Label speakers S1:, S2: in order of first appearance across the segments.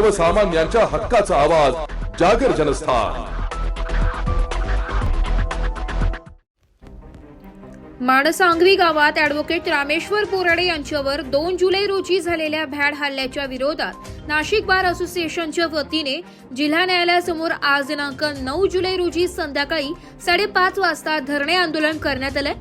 S1: सर्वसामान्यांच्या हक्काचा आवाज जागर जनस्थान.
S2: माणसांगवी गावात ॲडव्होकेट रामेश्वर बोराडे यांच्यावर दोन जुलै रोजी झालेल्या भ्याड हल्ल्याच्या विरोधात नाशिक बार असोसिएशनच्या वतीने जिल्हा न्यायालयासमोर आज दिनांक नऊ जुलै रोजी संध्याकाळी साडेपाच वाजता धरणे आंदोलन करण्यात आलंय.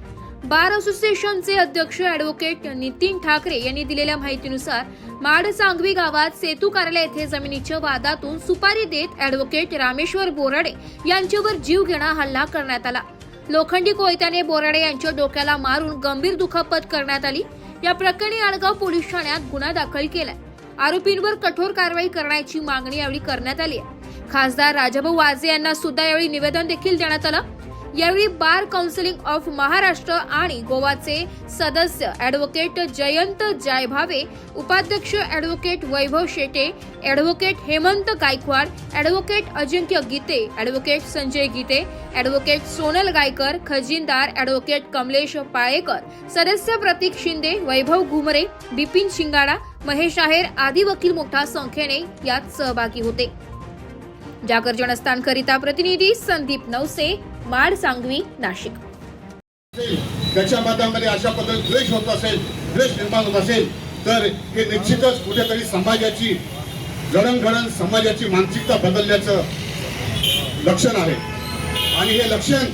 S2: बार असोसिएशनचे अध्यक्ष ॲडव्होकेट नितीन ठाकरे यांनी दिलेल्या माहितीनुसार माड सांगवी गावात सेतू कार्यालय येथे जमिनीच्या वादातून सुपारी देत ॲडव्होकेट रामेश्वर बोराडे यांच्यावर जीव घेणा हल्ला करण्यात आला. लोखंडी कोयत्याने बोराडे यांच्या डोक्याला मारून गंभीर दुखापत करण्यात आली. या प्रकरणी आळगाव पोलीस ठाण्यात गुन्हा दाखल केलाय. आरोपींवर कठोर कारवाई करण्याची मागणी यावेळी करण्यात आली आहे. खासदार राजाभाऊ वाजे यांना सुद्धा यावेळी निवेदन देखील देण्यात आलं. यावेळी बार काउन्सिलिंग ऑफ महाराष्ट्र आणि गोवाचे सदस्य ॲडव्होकेट जयंत जायभावे उपाध्यक्ष advocate Vaibhav Shete advocate Hemant Gaikwad advocate Ajinkya Gite advocate Sanjay Gite advocate Sonal Gaikar खजिनदार advocate Kamlesh Palekar सदस्य प्रतीक शिंदे वैभव घुमरे बिपिन शिंगाडा महेश आहेर आदी वकील मोठ्या संख्येने यात सहभागी होते. जागर जनस्थानकरिता प्रतिनिधी संदीप नवसे माड सांगवी नाशिक.
S3: त्याच्या मतामध्ये अशा पद्धतीने द्वेष होत असेल द्वेष निर्माण होत असेल तर हे निश्चितच कुठेतरी समाजाची जडणघडण समाजाची मानसिकता बदलल्याचं लक्षण आहे. आणि हे लक्षण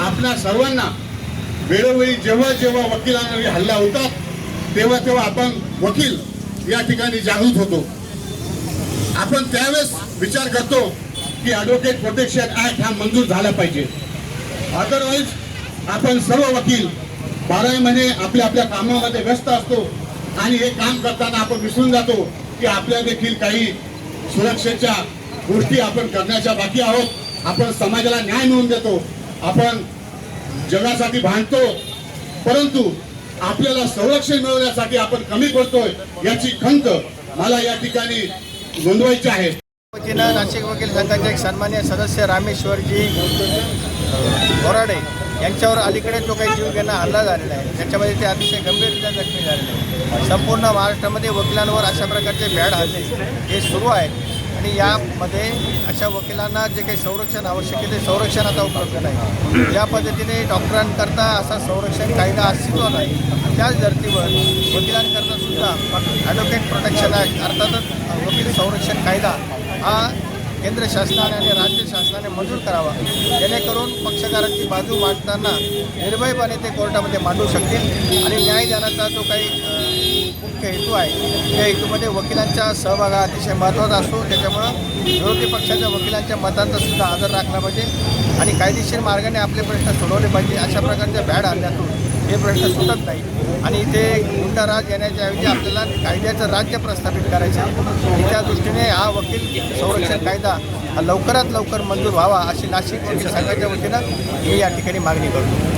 S3: आपल्या सर्वांना वेळोवेळी जेव्हा जेव्हा वकिलांवर हल्ला होतात तेव्हा तेव्हा आपण वकील या ठिकाणी जागृत होतो. आपण त्यावेळेस विचार करतो की ॲडव्होकेट प्रोटेक्शन ऍक्ट हा मंजूर झाला पाहिजे. अदरवाईज आपण सर्व वकील बाराही महिने आपल्या आपल्या कामामध्ये व्यस्त असतो आणि हे काम करताना आपण विसरून जातो की आपल्या देखील काही सुरक्षेच्या गोष्टी आपण करण्याच्या बाकी आहोत. आपण समाजाला न्याय मिळवून देतो. आपण जगासाठी भांडतो. परंतु आपल्याला संरक्षण मिळवण्यासाठी आपण कमी पडतोय याची खंत मला या ठिकाणी नोंदवायची आहे.
S4: वतीनं नाशिक वकील संघाचे एक सन्मान्य सदस्य रामेश्वरजी बोराडे यांच्यावर अलीकडे जो काही जीव घेणं हल्ला झालेला आहे. त्याच्यामध्ये ते अतिशय गंभीररित्या जखमी झालेले आहेत. संपूर्ण महाराष्ट्रामध्ये वकिलांवर अशा प्रकारचे भ्याड हल्ले हे सुरू आहेत. आणि यामध्ये अशा वकिलांना जे काही संरक्षण आवश्यक आहे ते संरक्षण आता उपलब्ध नाही. या पद्धतीने डॉक्टरांकरता असा संरक्षण कायदा अस्तित्व नाही त्याच धर्तीवर वकिलांकरता सुद्धा ॲडव्होकेट प्रोटेक्शन ॲक्ट अर्थातच वकील संरक्षण कायदा हा केंद्र शासनाने आणि राज्य शासनाने मंजूर करावा. जेणेकरून पक्षकारांची बाजू मांडताना निर्भयपणे ते कोर्टामध्ये मांडू शकतील आणि न्यायदानाचा जो काही मुख्य हेतू आहे त्या हेतूमध्ये वकिलांचा सहभाग हा अतिशय महत्त्वाचा असतो. त्याच्यामुळं विरोधी पक्षाच्या वकिलांच्या मतांचा सुद्धा आदर राखला पाहिजे आणि कायदेशीर मार्गाने आपले प्रश्न सोडवले पाहिजे अशा प्रकारच्या भॅड आणण्यातून हे प्रश्न सुटत नाही. आणि इथे गुंडा राज येण्याच्या ऐवजी आपल्याला कायद्याचं राज्य प्रस्थापित करायचं आहे. त्या दृष्टीने हा वकील संरक्षण कायदा हा लवकरात लवकर मंजूर व्हावा अशी नाशिक वकील संघाच्या वतीनं मी या ठिकाणी मागणी करतो.